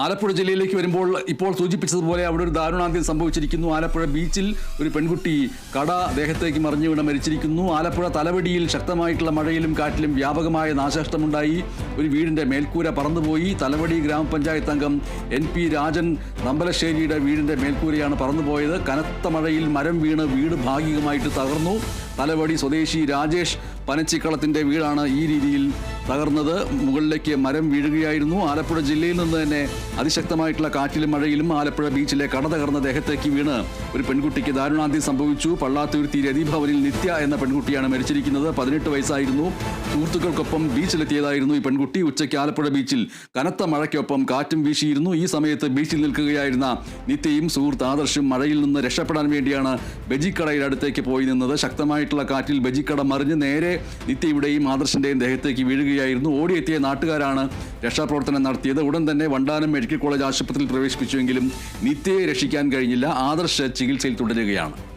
ആലപ്പുഴ ജില്ലയിലേക്ക് വരുമ്പോൾ ഇപ്പോൾ സൂചിപ്പിച്ചതുപോലെ അവിടെ ഒരു ദാരുണാന്ത്യം സംഭവിച്ചിരിക്കുന്നു. ആലപ്പുഴ ബീച്ചിൽ ഒരു പെൺകുട്ടി കട ദേഹത്തേക്ക് മറിഞ്ഞു വീണ മരിച്ചിരിക്കുന്നു. ആലപ്പുഴ തലവടിയിൽ ശക്തമായിട്ടുള്ള മഴയിലും കാറ്റിലും വ്യാപകമായ നാശനഷ്ടമുണ്ടായി. ഒരു വീടിന്റെ മേൽക്കൂര പറന്നുപോയി. തലവടി ഗ്രാമപഞ്ചായത്ത് അംഗം എൻ പി രാജൻ നമ്പലശ്ശേരിയുടെ വീടിന്റെ മേൽക്കൂരയാണ് പറന്നുപോയത്. കനത്ത മഴയിൽ മരം വീണ് വീട് ഭാഗികമായിട്ട് തകർന്നു. തലവടി സ്വദേശി രാജേഷ് പനച്ചിക്കളത്തിന്റെ വീടാണ് ഈ രീതിയിൽ തകർന്നത്. മുകളിലേക്ക് മരം വീഴുകയായിരുന്നു. ആലപ്പുഴ ജില്ലയിൽ നിന്ന് തന്നെ അതിശക്തമായിട്ടുള്ള കാറ്റിലും മഴയിലും ആലപ്പുഴ ബീച്ചിലെ കട തകർന്ന ദേഹത്തേക്ക് വീണ് ഒരു പെൺകുട്ടിക്ക് ദാരുണാന്ത്യം സംഭവിച്ചു. പള്ളാത്തുരുത്തി രതിഭവനിൽ നിത്യ എന്ന പെൺകുട്ടിയാണ് മരിച്ചിരിക്കുന്നത്. പതിനെട്ട് വയസ്സായിരുന്നു. സുഹൃത്തുക്കൾക്കൊപ്പം ബീച്ചിലെത്തിയതായിരുന്നു ഈ പെൺകുട്ടി. ഉച്ചയ്ക്ക് ആലപ്പുഴ ബീച്ചിൽ കനത്ത മഴയ്ക്കൊപ്പം കാറ്റും വീശിയിരുന്നു. ഈ സമയത്ത് ബീച്ചിൽ നിൽക്കുകയായിരുന്ന നിത്യയും സുഹൃത്ത് ആദർശും മഴയിൽ നിന്ന് രക്ഷപ്പെടാൻ വേണ്ടിയാണ് ബജിക്കടയുടെ അടുത്തേക്ക് പോയി നിന്നത്. ശക്തമായിട്ടുള്ള കാറ്റിൽ ബജിക്കട മറിഞ്ഞ് നേരെ നിത്യയുടെയും ആദർശിന്റെയും ദേഹത്തേക്ക് വീഴുകയായിരുന്നു. ഓടിയെത്തിയ നാട്ടുകാരാണ് രക്ഷാപ്രവർത്തനം നടത്തിയത്. ഉടൻ തന്നെ വണ്ടാനം മെഡിക്കൽ കോളേജ് ആശുപത്രിയിൽ പ്രവേശിപ്പിച്ചുവെങ്കിലും നിത്യയെ രക്ഷിക്കാൻ കഴിഞ്ഞില്ല. ആദർശ ചികിത്സയിൽ തുടരുകയാണ്.